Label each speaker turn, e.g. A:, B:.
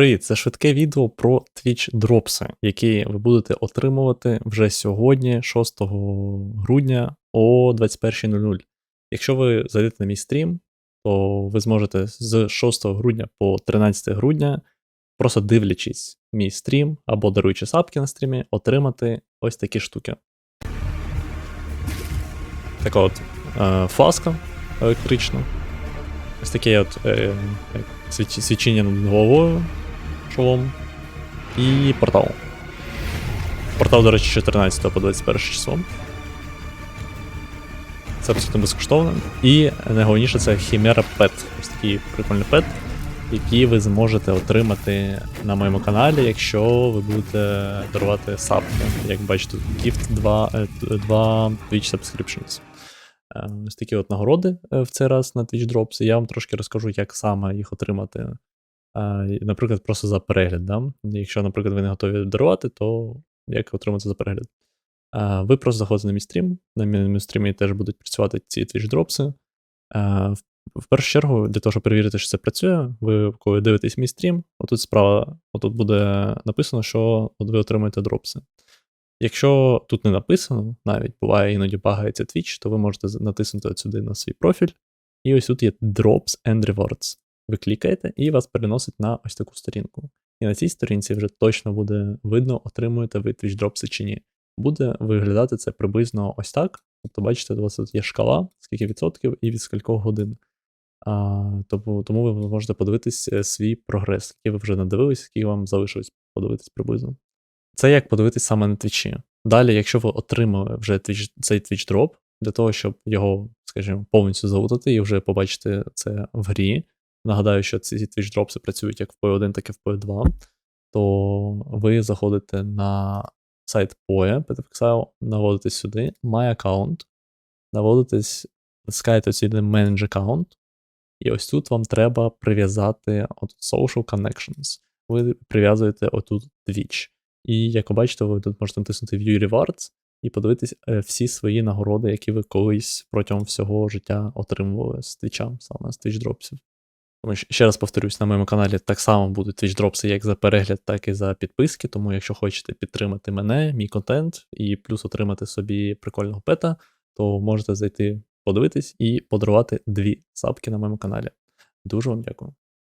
A: Привіт, це швидке відео про Twitch дропси, які ви будете отримувати вже сьогодні, 6 грудня о 21.00. Якщо ви зайдете на мій стрім, то ви зможете з 6 грудня по 13 грудня, просто дивлячись мій стрім або даруючи сапки на стрімі, отримати ось такі штуки. Така от е, фласка електрична. Ось таке от е, свіч- свічіння над головою, шолом. І портал. Портал, до речі, 14 по 21 число. Це абсолютно безкоштовно. І найголовніше це Chimera Pet. Ось такий прикольний пет, який ви зможете отримати на моєму каналі, якщо ви будете дарувати сапки. Як бачите, Gift 2, е, 2 Twitch Subscriptions. Е, Ось такі от нагороди е, в цей раз на Twitch Drops. І я вам трошки розкажу, як саме їх отримати. Наприклад, просто за перегляд. Да? Якщо, наприклад, ви не готові дарувати, то як отримати за перегляд? Ви просто заходите на мій стрім. На моєму стрімі теж будуть працювати ці Twitch дропси. Е, В першу чергу, для того, щоб перевірити, що це працює, ви коли дивитесь мій стрім, отут справа, отут буде написано, що от ви отримуєте дропси. Якщо тут не написано, навіть буває іноді багається Twitch, то ви можете натиснути от сюди на свій профіль. І ось тут є Drops and Rewards. Ви клікаєте і вас переносить на ось таку сторінку. І на цій сторінці вже точно буде видно, отримуєте ви Twitch дропси чи ні. Буде виглядати це приблизно ось так. Тобто, бачите, у вас тут є шкала, скільки відсотків і від скількох годин. А, тому, тому ви можете подивитись е, свій прогрес, який ви вже надивились, який вам залишилось подивитись приблизно. Це як подивитись саме на твічі. Далі, якщо ви отримали вже твіч, цей Twitch дроп, для того, щоб його, скажімо, повністю залутати і вже побачити це в грі. Нагадаю, що ці Twitch дропси працюють як в PoE1, так і в PoE2, то ви заходите на сайт PoE, PetFXile, наводитесь сюди, My Account, наводитесь, натискаєте сюди Manage Account, і ось тут вам треба прив'язати от Social Connections. Ви прив'язуєте отут Twitch. І як ви бачите, ви тут можете натиснути View Rewards і подивитись е, всі свої нагороди, які ви колись протягом всього життя отримували з Твіча, саме з Twitch дропсів. Тому ще раз повторюсь, на моєму каналі так само будуть Twitch дропси як за перегляд, так і за підписки. Тому, якщо хочете підтримати мене, мій контент, і плюс отримати собі прикольного пета, то можете зайти подивитись і подарувати дві сапки на моєму каналі. Дуже вам дякую.